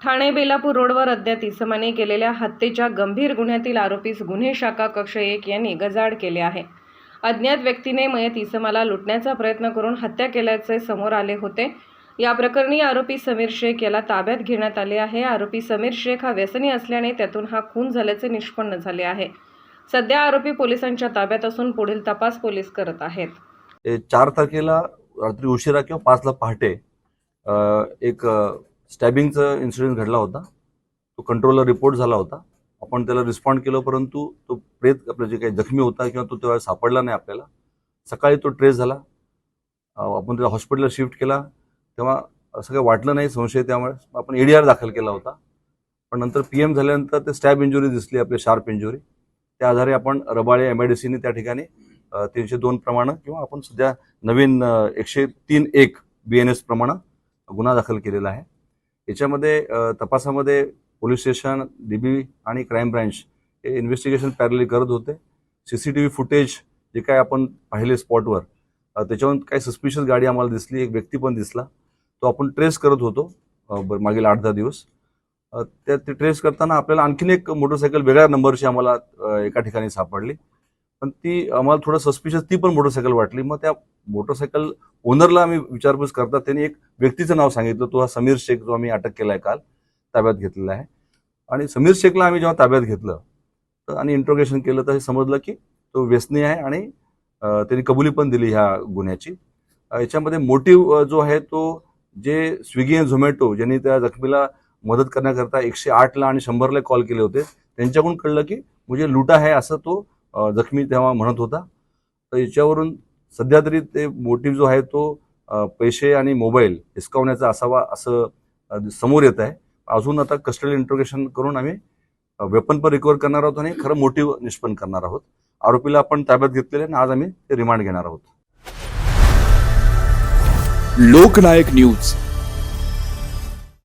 ठाणे बेलापूर रोडवर अद्याप इसमाने केलेल्या हत्येच्या गंभीर गुन्ह्यातील आरोपीस गुन्हे शाखा कक्ष एक यांनी गजाड केले आहे. अज्ञात व्यक्तीने मयत इसमाला लुटण्याचा प्रयत्न करून हत्या केल्याचे समोर आले होते. या प्रकरणी आरोपी समीर शेख याला ताब्यात घेण्यात आले आहे. आरोपी समीर शेख हा व्यसनी असल्याने त्यातून हा खून झाल्याचे निष्पन्न झाले आहे. सध्या आरोपी पोलिसांच्या ताब्यात असून पुढील तपास पोलीस करत आहेत. चार तारखेला रात्री उशिरा किंवा पाचला पहाटे एक स्टॅबिंगचा इन्सिडेंट घडला होता. तो कंट्रोलला रिपोर्ट झाला होता. आपण त्याला रिस्पॉन्ड केलं परंतु तो प्रेत आपलं जे काही जखमी होता किंवा तो तेव्हा सापडला नाही आपल्याला. सकाळी तो ट्रेस झाला. आपण त्याला हॉस्पिटलला शिफ्ट केला. तेव्हा असं काही वाटलं नाही संशय त्यामुळे आपण एडीआर दाखल केला होता. पण नंतर पी एम झाल्यानंतर ते स्टॅब इंजुरी दिसली आपली शार्प इंजुरी त्या आधारे आपण रबाळे एम आय डी सीने त्या ठिकाणी तीनशे दोन प्रमाणे किंवा आपण सध्या नवीन एकशे तीन एक बी एन एस प्रमाणे गुन्हा दाखल केलेला आहे. याच्यामध्ये तपासामध्ये पोलीस स्टेशन डीबी आणि क्राईम ब्रँच हे इन्व्हेस्टिगेशन पॅरली करत होते. C C T V footage जे काय आपण पाहिले स्पॉटवर त्याच्यावरून काही सस्पिशियस गाडी आम्हाला दिसली एक व्यक्ती पण दिसला. तो आपण ट्रेस करत होतो मागील आठ दहा दिवस. त्या ते ट्रेस करताना आपल्याला आणखीन एक मोटरसायकल वेगळ्या नंबरची आम्हाला एका ठिकाणी सापडली. पण ती आम्हाला थोडं सस्पिशियस ती पण मोटरसायकल वाटली. मग त्या मोटरसायकल ओनरला आम्ही विचारपूस करता त्यांनी एक व्यक्तीचं नाव सांगितलं. तो हा समीर शेख जो आम्ही अटक केला आहे काल ताब्यात घेतलेला आहे. आणि समीर शेखला आम्ही जेव्हा ताब्यात घेतलं तर आणि इंट्रोगेशन केलं तर हे समजलं की तो व्यसनी आहे आणि अं, त्यांनी कबुली पण दिली ह्या गुन्ह्याची. याच्यामध्ये मोटिव्ह जो आहे तो जे स्विगी आणि झोमॅटो ज्यांनी त्या जखमीला मदत करण्याकरता एकशे आठला आणि शंभरला कॉल केले होते त्यांच्याकडून कळलं की म्हणजे लुटा आहे असं तो जखमी तेव्हा म्हणत होता. तर याच्यावरून सध्या तरी ते मोटिव्ह जो आहे तो पैसे आणि मोबाईल हिसकावण्याचा असावा असं समोर येत आहे. अजून आता कस्टडी इंट्रोगेशन करून आम्ही वेपन पण रिकवर करणार आहोत आणि खरं मोटिव्ह निष्पन्न करणार आहोत. आरोपीला आपण ताब्यात घेतलेले आणि आज आम्ही ते रिमांड घेणार आहोत. लोकनायक न्यूज.